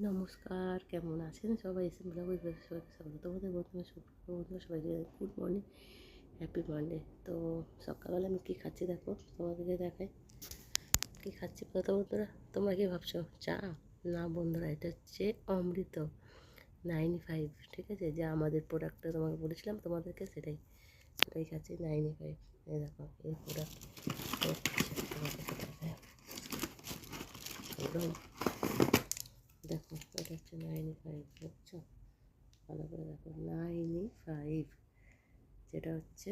নমস্কার কেমন আছেন সবাই এসে ব্লগে সবাইকে স্বাগত তোমাদের বন্ধুরা বন্ধুরা সবাইকে গুড মর্নিং হ্যাপি মানডে তো সকালবেলা আমি কী খাচ্ছি দেখো তোমাদেরকে দেখাই কী খাচ্ছি কত বন্ধুরা তোমরা কী ভাবছ চা না বন্ধুরা এটা হচ্ছে অমৃত নাইনটি ফাইভ ঠিক আছে যা আমাদের প্রোডাক্টটা তোমাকে বলেছিলাম তোমাদেরকে সেটাই সেটাই খাচ্ছি নাইনটি ফাইভ এই দেখো এই প্রোডাক্ট একদম দেখো এটা হচ্ছে নাইনটি ফাইভ বুঝছ ভালো করে দেখো নাইনটি ফাইভ যেটা হচ্ছে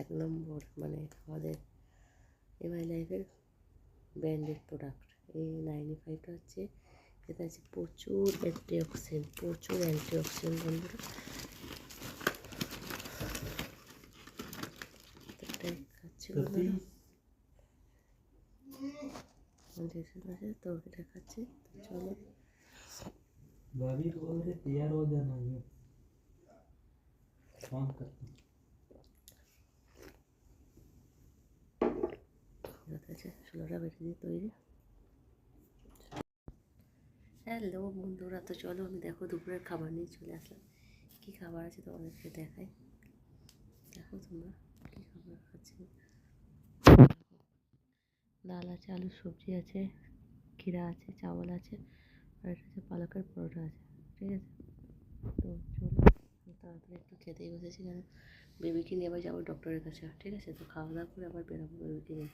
এক নম্বর মানে আমাদের এমআই লাইফের ব্র্যান্ডেড প্রোডাক্ট এই নাইনটি ফাইভটা হচ্ছে এটা হচ্ছে প্রচুর অ্যান্টিঅক্সিডেন্ট প্রচুর অ্যান্টিঅক্সিডেন্ট বন্ধুরা। তো এটাই বন্ধুরা। অ্যান্টিঅক্সিডেন্ট তো এটা খাচ্ছি তো চলো। भाभी बोल रहे तैयार हो जाना হ্যালো বন্ধুরা, তো চলো আমি দেখো দুপুরের খাবার নিয়ে চলে আসলাম। কী খাবার আছে তোমাদেরকে দেখাই? দেখো তোমরা কি খাবার খাচ্ছি। ডাল আছে আলু সবজি আছে, ক্ষীরা আছে চাওয়াল আছে। আর এটা হচ্ছে পালকের পরোটা আছে, ঠিক আছে? তো চলো, আমি তাড়াতাড়ি একটু খেতেই বসেছি কেন? বেবিকে নিয়ে আবার যাব ডক্টরের কাছে, ঠিক আছে? তো খাওয়া দাওয়া করে আবার বেরোবো বেবিকে নিয়ে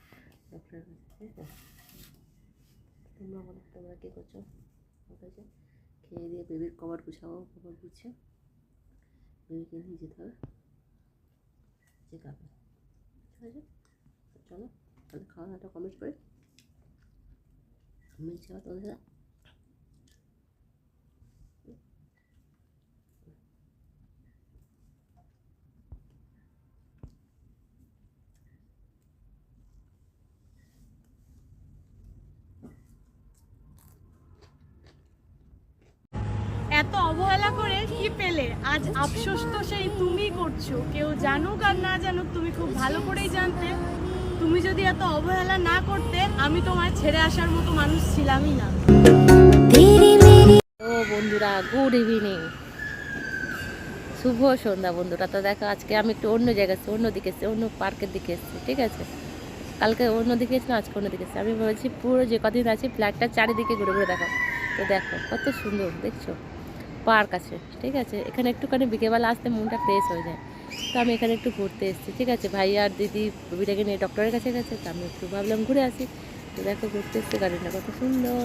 ডক্টরের কাছে, ঠিক আছে? তোমরা বলো, তোমরা কী করছ? ঠিক আছে খেয়ে দিয়ে বেবির কভার গুছাবো কভার গুছিয়ে বেবিকে নিয়ে যেতে হবে। চেক আপে ঠিক আছে? চলো, তাহলে খাওয়া দাওয়াটা কমপ্লিট করে। মিলছে আবার তোমাদের এত অবহেলা করে কি পেলে? আজ আফসোস তো সেই তুমি করছ। কেউ জানুক আর না জানুক, তুমি খুব ভালো করেই জানতে। তুমি যদি এত অবহেলা না করতে, আমি তোমায় ছেড়ে আসার মতো মানুষ ছিলামই না। ও বন্ধুরা গুড ইভিনিং শুভ সন্ধ্যা বন্ধুরা। তো দেখো, আজকে আমি একটু অন্য জায়গায় অন্য দিকে এসেছি, অন্য পার্কের দিকে এসেছি, ঠিক আছে? কালকে অন্য দিকে এসেছিলাম আজকে অন্য দিকে এসেছি। আমি বলছি পুরো যে কদিন আছি ফ্ল্যাটটা চারিদিকে ঘুরে ঘুরে দেখো তো দেখো, কত সুন্দর, দেখছ? পার্ক আছে, ঠিক আছে? এখানে একটুখানি বিকেলবেলা আসতে মনটা ফ্রেশ হয়ে যায়। তো আমি এখানে একটু ঘুরতে এসেছি, ঠিক আছে? ভাই আর দিদি বেবিটাকে নিয়ে ডক্টরের কাছে গেছে, তো আমি একটু ভাবলাম ঘুরে আসি। তো দেখো, ঘুরতে এসছে, গাড়িটা কত সুন্দর।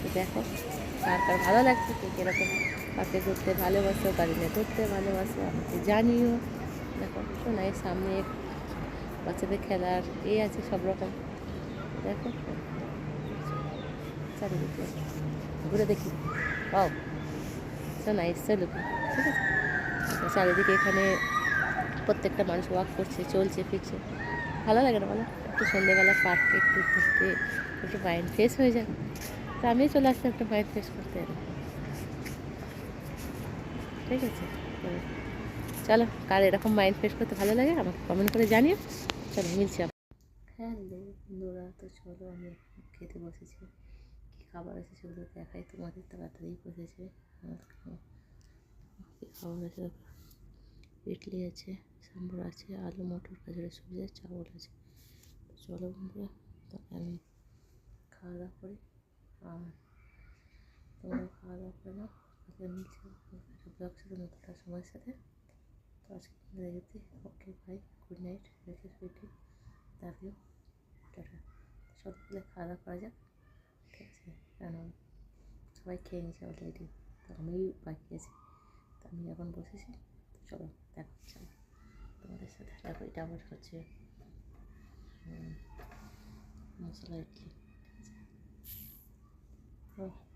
তো দেখো, কার কার ভালো লাগছে, কে কীরকম পার্কে ঘুরতে ভালোবাসো গাড়ি নিয়ে ঘুরতে ভালোবাসো আমাকে জানিও। দেখো, শোনা সামনে বাচ্চাদের খেলার এ আছে সব রকম। দেখো চারিদিকে। ঘুরে দেখি। পাও সো নাইস লুক ঠিক আছে। চারিদিকে এখানে প্রত্যেকটা মানুষ ওয়াক করছে, চলছে, ফিরছে। ভালো লাগে না বলো? একটু সন্ধ্যেবেলা পার্কে একটু ঘুরতে, একটু মাইন্ড ফ্রেশ হয়ে যায় তো আমিও চলে আসতাম একটু মাইন্ড ফ্রেশ করতে। ঠিক আছে। চলো, কার এরকম মাইন্ড ফ্রেশ করতে ভালো লাগে আমাকে কমেন্ট করে জানিও। চলো, মিলছি হ্যালো, বন্ধুরা, তো চলো, আমি খেতে বসেছি। খাবার আছে সেগুলো দেখাই, তোমাদের তাড়াতাড়ি বসেছে। খাবার আছে ইডলি আছে, সাম্বর আছে, আলু, মটর, গাজরের সবজি চাউল আছে। চলো বন্ধুরা তাহলে আমি খাওয়া দাওয়া করি। আর তোমরা খাওয়া দাওয়া করে নাও। তাহলে একটা ব্লগ সাথে নতুন সময়ের সাথে। তো আজকে দেখেছি ওকে বাই গুড নাইট রেখে সুইটি লাভ ইউ টাটা। সকালে খাওয়া দাওয়া করা যাক। ঠিক আছে কারণ সবাই খেয়ে নিয়েছে অলরেডি তো আমি বাকি আছি তো আমি এখন বসেছি তো চলো দেখা তোমাদের সাথে দেখো এটা আবার হচ্ছে মশলা ইডলি ঠিক আছে